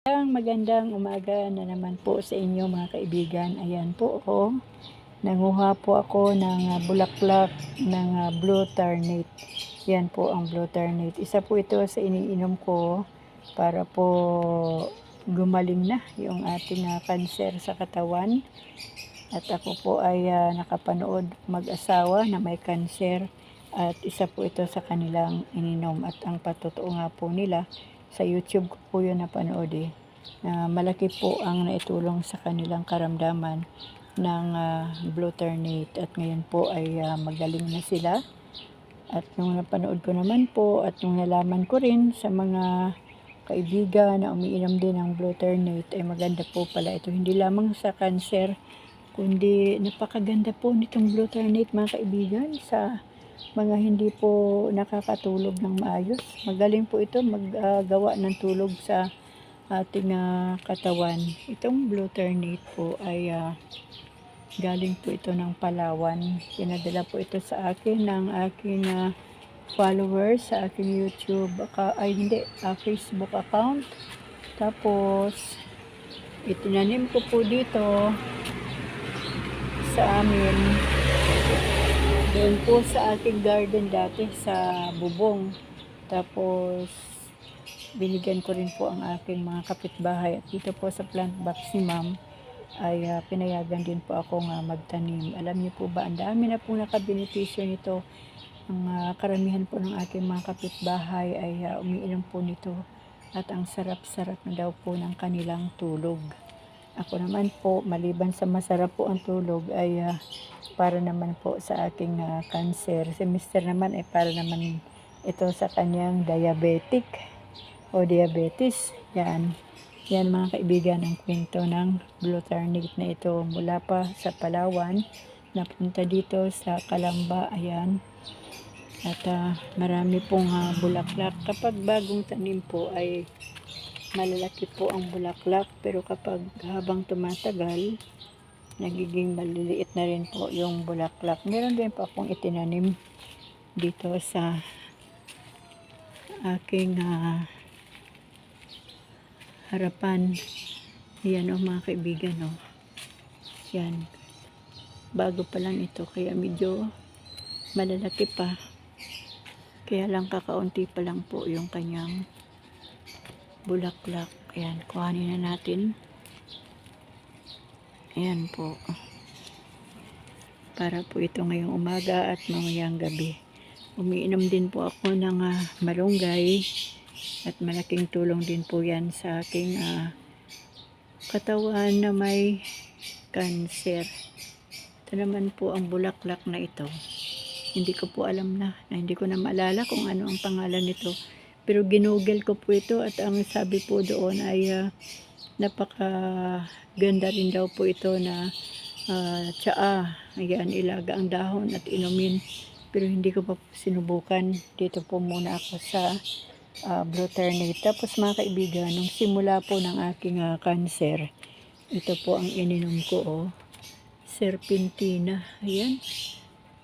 Magandang magandang umaga na naman po sa inyo mga kaibigan. Ayan po oh. Nanguha po ako ng ah, bulaklak ng ah, blue ternate. Yan po ang blue ternate. Isa po ito sa iniinom ko para po gumaling na yung ating ah, kanser sa katawan. At ako po ay ah, nakapanood mag-asawa na may kanser at isa po ito sa kanilang ininom at ang patotoo nga po nila sa YouTube ko po yun napanood eh na malaki po ang naitulong sa kanilang karamdaman ng ah, blue ternate. At ngayon po ay ah, magaling na sila. At nung napanood ko naman po at nung nalaman ko rin sa mga kaibigan na umiinom din ng blue ternate ay maganda po pala ito. Hindi lamang sa cancer kundi napakaganda po nitong blue ternate mga kaibigan sa mga hindi po nakakatulog ng maayos. Magaling po ito maggawa ng tulog sa ating ah, katawan. Itong blue ternate po ay ah, galing po ito ng Palawan. Pinadala po ito sa akin ng aking ah, followers sa aking YouTube ay hindi, ah, Facebook account. Tapos itinanim ko po dito sa amin doon po sa aking garden dati sa bubong. Tapos, binigyan ko rin po ang aking mga kapitbahay. At dito po sa plant box ni ma'am, ay ah, pinayagan din po ako nga magtanim. Alam niyo po ba, ang dami na po nakabenepisyo nito. Ang ah, karamihan po ng aking mga kapitbahay ay ah, umiinom po nito. At ang sarap-sarap na daw po ng kanilang tulog. Ako naman po, maliban sa masarap po ang tulog, ay ah, para naman po sa aking ah, cancer. Si Mr. naman ay para naman ito sa kanyang diabetic o diabetes. Yan. Yan mga kaibigan ang kwento ng glutarnate na ito mula pa sa Palawan napunta dito sa Kalamba. Ayan. At ah, marami pong ah, bulaklak. Kapag bagong tanim po ay malalaki po ang bulaklak pero kapag habang tumatagal nagiging maliliit na rin po yung bulaklak. Meron din po akong itinanim dito sa aking ah, harapan. Yan o mga kaibigan o. Yan. Bago pa lang ito kaya medyo malalaki pa. Kaya lang kakaunti pa lang po yung kanyang bulaklak. Ayan, kuhanin na natin. Ayan po. Para po ito ngayong umaga at mamayang gabi. Umiinom din po ako ng ah, malunggay at malaking tulong din po yan sa aking ah, katawan na may cancer. Ito naman po ang bulaklak na ito. Hindi ko po alam na, na hindi ko na maalala kung ano ang pangalan nito. Pero ginugel ko po ito at ang sabi po doon ay ah, napaka ganda rin daw po ito na ah, tsaa. Ayan, ilaga ang dahon at inumin. Pero hindi ko pa sinubukan. Dito po muna ako sa uh, blue ternate. Tapos mga kaibigan, nung simula po ng aking ah, cancer, ito po ang ininom ko, oh. Serpentina. Ayan.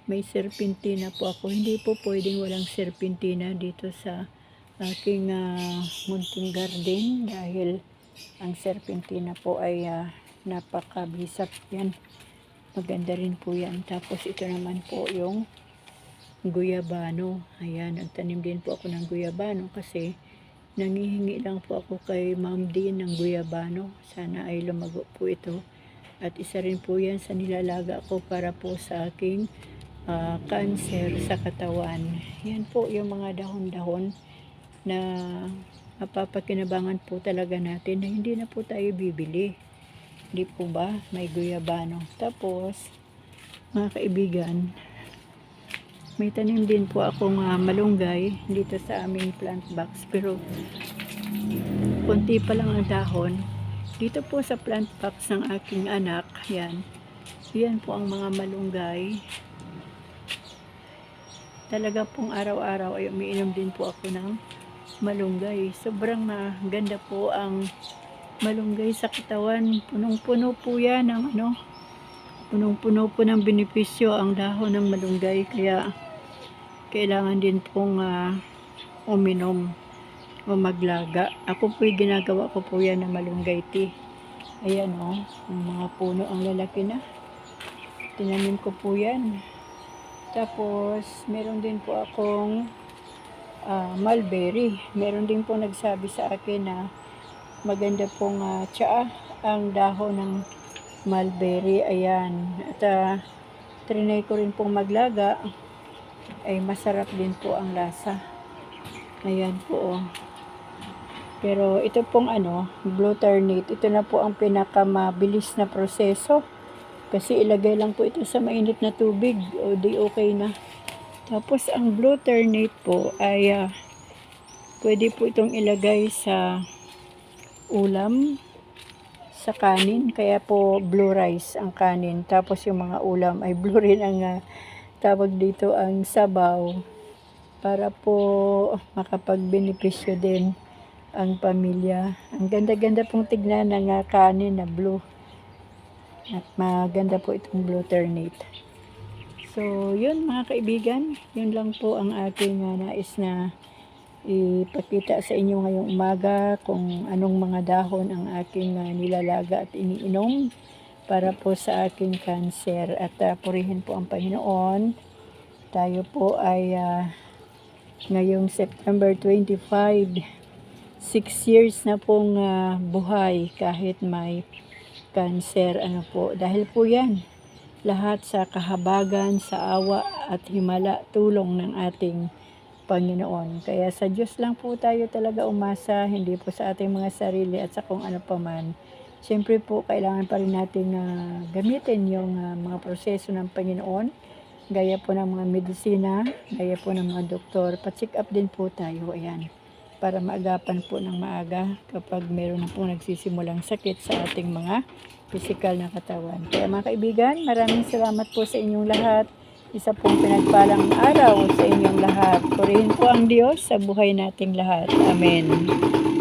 May serpentina po ako. Hindi po pwedeng walang serpentina dito sa aking ah, munting garden dahil ang serpentina po ay ah, napakabisap yan. Maganda rin po yan. Tapos ito naman po yung guyabano. Ayan, nagtanim din po ako ng guyabano kasi nangihingi lang po ako kay Ma'am Dean ng guyabano. Sana ay lumago po ito. At isa rin po yan sa nilalaga ko para po sa aking ah, cancer sa katawan. Yan po yung mga dahon-dahon na mapapakinabangan po talaga natin na hindi na po tayo bibili. Hindi po ba? May guyabano. Tapos, mga kaibigan, may tanim din po akong ah, malunggay dito sa aming plant box. Pero, konti pa lang ang dahon. Dito po sa plant box ng aking anak, yan. Yan po ang mga malunggay. Talaga pong araw-araw ay umiinom din po ako ng malunggay. Sobrang maganda po ang malunggay sa katawan. Punong-puno po yan ng ano, punong-puno po ng benepisyo ang dahon ng malunggay. Kaya kailangan din pong ah, uminom. o maglaga. Ako po ginagawa ko po yan na malunggay tea. Ayan o, ang mga puno ang lalaki na. Tinanim ko po yan. Tapos, meron din po akong ah, mulberry. Meron din po nagsabi sa akin na maganda pong uh, tsaa ang dahon ng mulberry. Ayan. At uh, trinay ko rin pong maglaga. Ay masarap din po ang lasa. Ayan po. Oh. Pero ito pong ano, glutarnate, ito na po ang pinakamabilis na proseso. Kasi ilagay lang po ito sa mainit na tubig. O di okay na. Tapos ang glutarnate po ay ah, pwede po itong ilagay sa ulam, sa kanin. Kaya po blue rice ang kanin. Tapos yung mga ulam ay blue rin ang ah, tawag dito ang sabaw. Para po makapagbenepisyo din ang pamilya. Ang ganda-ganda pong tignan ng ah, kanin na blue. At maganda po itong glutarnate. So, yun mga kaibigan. Yun lang po ang aking ah, nais na ipakita sa inyo ngayong umaga kung anong mga dahon ang aking ah, nilalaga at iniinom para po sa aking cancer. At ah, purihin po ang Panginoon. Tayo po ay ah, ngayong September 25, 6 years na pong ah, buhay kahit may cancer. Ano po, dahil po yan lahat sa kahabagan, sa awa at himala tulong ng ating Panginoon. Kaya sa Diyos lang po tayo talaga umasa, hindi po sa ating mga sarili at sa kung ano pa man. Siyempre po, kailangan pa rin natin ah, gamitin yung ah, mga proseso ng Panginoon. Gaya po ng mga medisina, gaya po ng mga doktor. Pa-check up din po tayo, ayan. Para maagapan po ng maaga kapag meron na po nagsisimulang sakit sa ating mga physical na katawan. Kaya mga kaibigan, maraming salamat po sa inyong lahat. Isa pong pinagpalang araw sa inyong lahat. Purihin po ang Diyos sa buhay nating lahat. Amen.